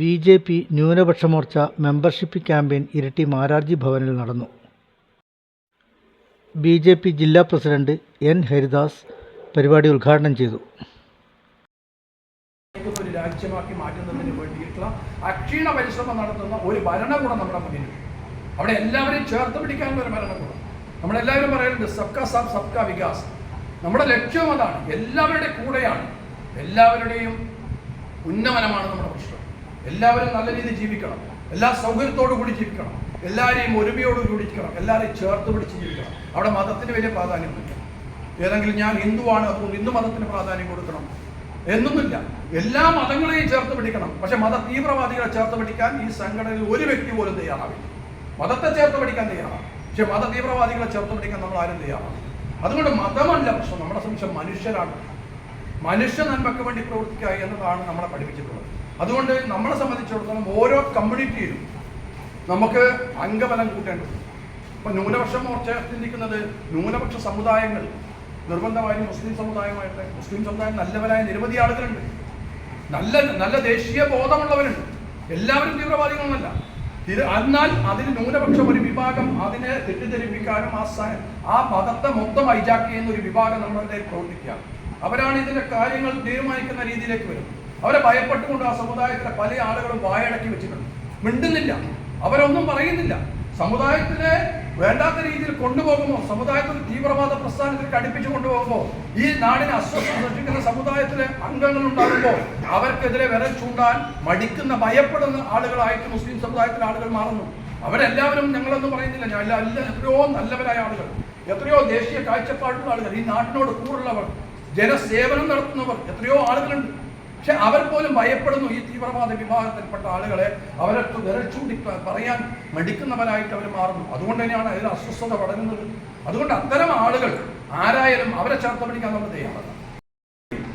B J P ന്യൂനപക്ഷ Morcha membership campaign ഇരട്ടി മാരാർജി ഭവനിൽ നടന്നു. ബി ജെ പി ജില്ലാ പ്രസിഡന്റ് എൻ ഹരിദാസ് പരിപാടി ഉദ്ഘാടനം ചെയ്തു. ഒരു രാജ്യമാക്കി മാറ്റുന്നതിന് വേണ്ടിയിട്ടുള്ള അക്ഷീണ പരിശ്രമം നടത്തുന്ന ഒരു ഭരണകൂടം നമ്മുടെ മുന്നിലുണ്ട്. അവിടെ എല്ലാവരെയും ചേർത്ത് പിടിക്കാനുള്ള ഒരു ഭരണകൂടം. നമ്മളെല്ലാവരും പറയുന്നുണ്ട് സബ്കാ സാബ് സബ്കാ വികാസ്. നമ്മുടെ ലക്ഷ്യം അതാണ്. എല്ലാവരുടെ കൂടെയാണ്. എല്ലാവരുടെയും ഉന്നമനമാണ് നമ്മുടെ പ്രശ്നം. എല്ലാവരും നല്ല രീതിയിൽ ജീവിക്കണം. എല്ലാ സൗകര്യത്തോടു കൂടി ജീവിക്കണം. എല്ലാവരെയും ഒരുമയോടു കൂടി ജീവിക്കണം. എല്ലാവരെയും ചേർത്ത് പിടിച്ച് ജീവിക്കണം. അവിടെ മതത്തിന് വലിയ പ്രാധാന്യം കൊടുക്കണം ഏതെങ്കിലും ഞാൻ ഹിന്ദുവാണ് അതുകൊണ്ട് ഹിന്ദു മതത്തിന് പ്രാധാന്യം കൊടുക്കണം എന്നൊന്നുമില്ല. എല്ലാ മതങ്ങളെയും ചേർത്ത് പിടിക്കണം. പക്ഷെ മത തീവ്രവാദികളെ ചേർത്ത് പിടിക്കാൻ ഈ സംഘടനയിൽ ഒരു വ്യക്തി പോലും തയ്യാറാവില്ല. മതത്തെ ചേർത്ത് പിടിക്കാൻ തയ്യാറാണ് പക്ഷെ മത തീവ്രവാദികളെ ചേർത്ത് പിടിക്കാൻ നമ്മൾ ആരും തയ്യാറാണ് അതുകൊണ്ട് മതമല്ല പ്രശ്നം. നമ്മുടെ സംശയം മനുഷ്യരാണ്. മനുഷ്യ നന്മയ്ക്ക് വേണ്ടി പ്രവർത്തിക്കുക എന്നതാണ് നമ്മളെ പഠിപ്പിച്ചിട്ടുള്ളത്. അതുകൊണ്ട് നമ്മളെ സംബന്ധിച്ചിടത്തോളം ഓരോ കമ്മ്യൂണിറ്റിയിലും നമുക്ക് അംഗബലം കൂട്ടേണ്ടത്. ഇപ്പൊ ന്യൂനപക്ഷം മോർച്ച ചിന്തിക്കുന്നത് ന്യൂനപക്ഷ സമുദായങ്ങൾ നിർബന്ധമായും മുസ്ലിം സമുദായമായിട്ട് മുസ്ലിം സമുദായം നല്ലവരായ നിരവധി ആളുകളുണ്ട്. നല്ല നല്ല ദേശീയ ബോധമുള്ളവരുണ്ട്. എല്ലാവരും തീവ്രവാദികളൊന്നല്ല എന്നാൽ അതിന് ന്യൂനപക്ഷം ഒരു വിഭാഗം അതിനെ തെറ്റിദ്ധരിപ്പിക്കാനും ആ ആ മതത്തെ മൊത്തം ഹൈജാക്ക് ചെയ്യുന്ന ഒരു വിഭാഗം നമ്മളുടെ പ്രവർത്തിക്കുക അവരാണ് ഇതിന്റെ കാര്യങ്ങൾ തീരുമാനിക്കുന്ന രീതിയിലേക്ക് വരും അവരെ ഭയപ്പെട്ടുകൊണ്ട് ആ സമുദായത്തിലെ പല ആളുകളും വായടക്കി വെച്ചിട്ടുണ്ട്. മിണ്ടുന്നില്ല. അവരൊന്നും പറയുന്നില്ല. സമുദായത്തിലെ വേണ്ടാത്ത രീതിയിൽ കൊണ്ടുപോകുമോ? സമുദായത്തിൽ തീവ്രവാദ പ്രസ്ഥാനത്തിലേക്ക് അടുപ്പിച്ചു കൊണ്ടുപോകുമ്പോൾ ഈ നാടിനെ അസ്വസ്ഥ സൃഷ്ടിക്കുന്ന സമുദായത്തിലെ അംഗങ്ങൾ ഉണ്ടാകുമ്പോൾ അവർക്കെതിരെ വിരൽ ചൂണ്ടാൻ മടിക്കുന്ന ഭയപ്പെടുന്ന ആളുകളായിട്ട് മുസ്ലിം സമുദായത്തിലെ ആളുകൾ മാറുന്നു. അവരെല്ലാവരും ഞങ്ങളൊന്നും പറയുന്നില്ല. ഞാൻ എല്ലാ എത്രയോ നല്ലവരായ ആളുകൾ. എത്രയോ ദേശീയ കാഴ്ചപ്പാടുള്ള ആളുകൾ. ഈ നാടിനോട് കൂടുള്ളവർ ജനസേവനം നടത്തുന്നവർ എത്രയോ ആളുകളുണ്ട്. പക്ഷെ അവർ പോലും ഭയപ്പെടുന്നു ഈ തീവ്രവാദ വിഭാഗത്തിൽപ്പെട്ട ആളുകളെ. അവരൊക്കെ വിരൽ പറയാൻ മടിക്കുന്നവരായിട്ട് അവർ മാറുന്നു. അതുകൊണ്ട് തന്നെയാണ് അതിൽ അസ്വസ്ഥത പടരുന്നത്. അതുകൊണ്ട് അത്തരം ആളുകൾ ആരായാലും അവരെ ചേർത്ത് പിടിക്കാൻ നമ്മൾ തയ്യാറാണ്.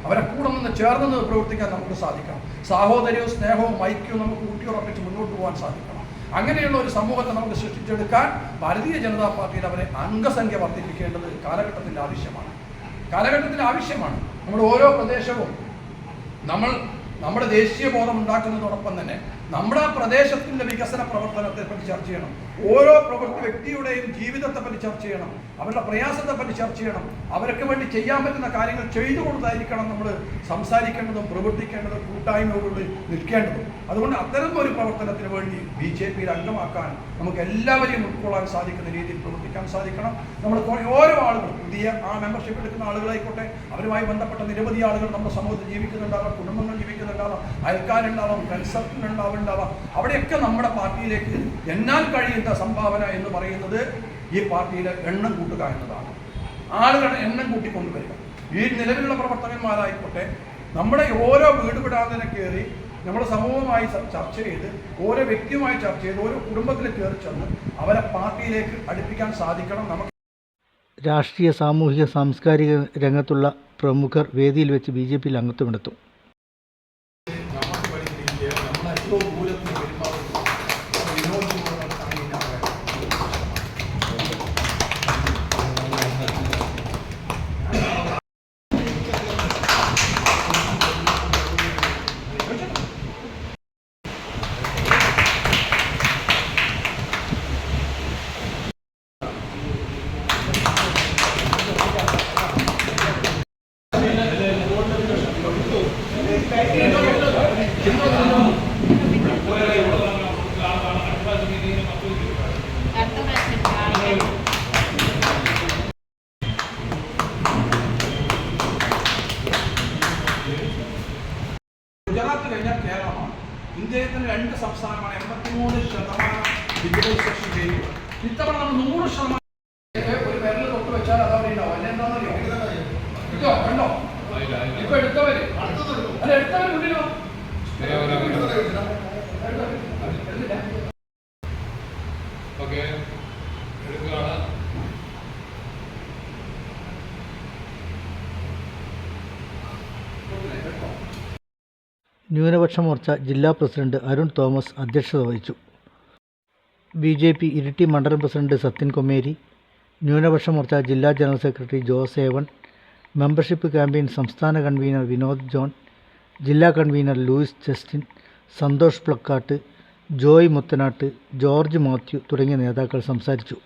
അവരെ കൂടെ നിന്ന് ചേർന്ന് നിന്ന് പ്രവർത്തിക്കാൻ നമുക്ക് സാധിക്കണം. സാഹോദര്യവും സ്നേഹവും ഐക്യവും നമുക്ക് ഊട്ടിയുറപ്പിച്ച് മുന്നോട്ട് പോകാൻ സാധിക്കണം. അങ്ങനെയുള്ള ഒരു സമൂഹത്തെ നമുക്ക് സൃഷ്ടിച്ചെടുക്കാൻ ഭാരതീയ ജനതാ പാർട്ടിയിൽ അവരെ അംഗസംഖ്യ വർദ്ധിപ്പിക്കേണ്ടത് കാലഘട്ടത്തിന്റെ ആവശ്യമാണ്. കാലഘട്ടത്തിന്റെ ആവശ്യമാണ്. നമ്മുടെ ഓരോ പ്രദേശവും നമ്മൾ നമ്മുടെ ദേശീയ ബോധം ഉണ്ടാക്കുന്നതോടൊപ്പം തന്നെ നമ്മുടെ പ്രദേശത്തിന്റെ വികസന പ്രവർത്തനത്തെ പറ്റി ചർച്ച ചെയ്യണം. ഓരോ പ്രവൃത്തി വ്യക്തിയുടെയും ജീവിതത്തെ പറ്റി ചർച്ച ചെയ്യണം. അവരുടെ പ്രയാസത്തെ പറ്റി ചർച്ച ചെയ്യണം. അവർക്ക് വേണ്ടി ചെയ്യാൻ പറ്റുന്ന കാര്യങ്ങൾ ചെയ്തു കൊടുത്തായിരിക്കണം നമ്മൾ സംസാരിക്കേണ്ടതും പ്രവർത്തിക്കേണ്ടതും കൂട്ടായ്മയോടുകൂടി നിൽക്കേണ്ടതും. അതുകൊണ്ട് അത്തരം ഒരു പ്രവർത്തനത്തിന് വേണ്ടി ബി ജെ പിയിൽ അംഗമാക്കാൻ നമുക്ക് എല്ലാവരെയും ഉൾക്കൊള്ളാൻ സാധിക്കുന്ന രീതിയിൽ പ്രവർത്തിക്കാൻ സാധിക്കണം. നമ്മൾ ഓരോ ആളുകളും പുതിയ ആ മെമ്പർഷിപ്പ് എടുക്കുന്ന ആളുകളായിക്കോട്ടെ അവരുമായി ബന്ധപ്പെട്ട നിരവധി ആളുകൾ നമ്മുടെ സമൂഹത്തിൽ ജീവിക്കുന്നുണ്ടാവാം കുടുംബങ്ങൾ ജീവിക്കുന്നുണ്ടാവാം അയൽക്കാരുണ്ടാവാം കൺസൾട്ടന്റ് ഉണ്ടാവാം അവിടെയൊക്കെ നമ്മുടെ പാർട്ടിയിലേക്ക് എന്നാൽ കഴിയുന്ന സംഭാവന എന്ന് പറയുന്നത് ഈ പാർട്ടിയിലെ എണ്ണം കൂട്ടുക എന്നതാണ്. ആളുകളുടെ എണ്ണം കൂട്ടിക്കൊണ്ടുവരിക ഈ നിലവിലുള്ള പ്രവർത്തകന്മാരായിക്കോട്ടെ നമ്മുടെ ഓരോ വീട് വിടാതെ കയറി നമ്മുടെ സമൂഹമായി ചർച്ച ചെയ്ത് ഓരോ വ്യക്തിയുമായി ചർച്ച ചെയ്ത് ഓരോ കുടുംബത്തിൽ കയറി ചെന്ന് അവരെ പാർട്ടിയിലേക്ക് അടുപ്പിക്കാൻ സാധിക്കണം നമുക്ക്. രാഷ്ട്രീയ സാമൂഹിക സാംസ്കാരിക രംഗത്തുള്ള പ്രമുഖർ വേദിയിൽ വെച്ച് ബി ജെ പിയിൽ അംഗത്വമെടുത്തു no bullet in your mouth. So you know you are not coming down. Thank you. ഇന്ത്യയിൽ തന്നെ രണ്ട് സംസ്ഥാനമാണ് എൺപത്തിമൂന്ന് ശതമാനം ഡിജിറ്റലൈസേഷൻ ചെയ്യുക. ഇത്തവണ നമ്മൾ നൂറ് ശതമാനം ഒരു വിരൽ തൊട്ട് വെച്ചാൽ അത് അവിടെ ഉണ്ടാവും. അല്ലെ എന്താണെന്നറിയോ ഇതോ കണ്ടോ? ഇപ്പൊ എടുത്തവര്. അല്ല എടുത്തവര് മുന്നിലോ? ന്യൂനപക്ഷ മോർച്ച ജില്ലാ പ്രസിഡന്റ് അരുൺ തോമസ് അധ്യക്ഷത വഹിച്ചു. ബി ജെ പി ഇരിട്ടി മണ്ഡലം പ്രസിഡന്റ് സത്യൻ കൊമേരി ന്യൂനപക്ഷ മോർച്ച ജില്ലാ ജനറൽ സെക്രട്ടറി ജോസ് ഏവൺ മെമ്പർഷിപ്പ് ക്യാമ്പയിൻ സംസ്ഥാന കൺവീനർ വിനോദ് ജോൺ ജില്ലാ കൺവീനർ ലൂയിസ് ജസ്റ്റിൻ സന്തോഷ് പ്ലക്കാട്ട് ജോയ് മുത്തനാട്ട് ജോർജ് മാത്യു തുടങ്ങിയ നേതാക്കൾ സംസാരിച്ചു.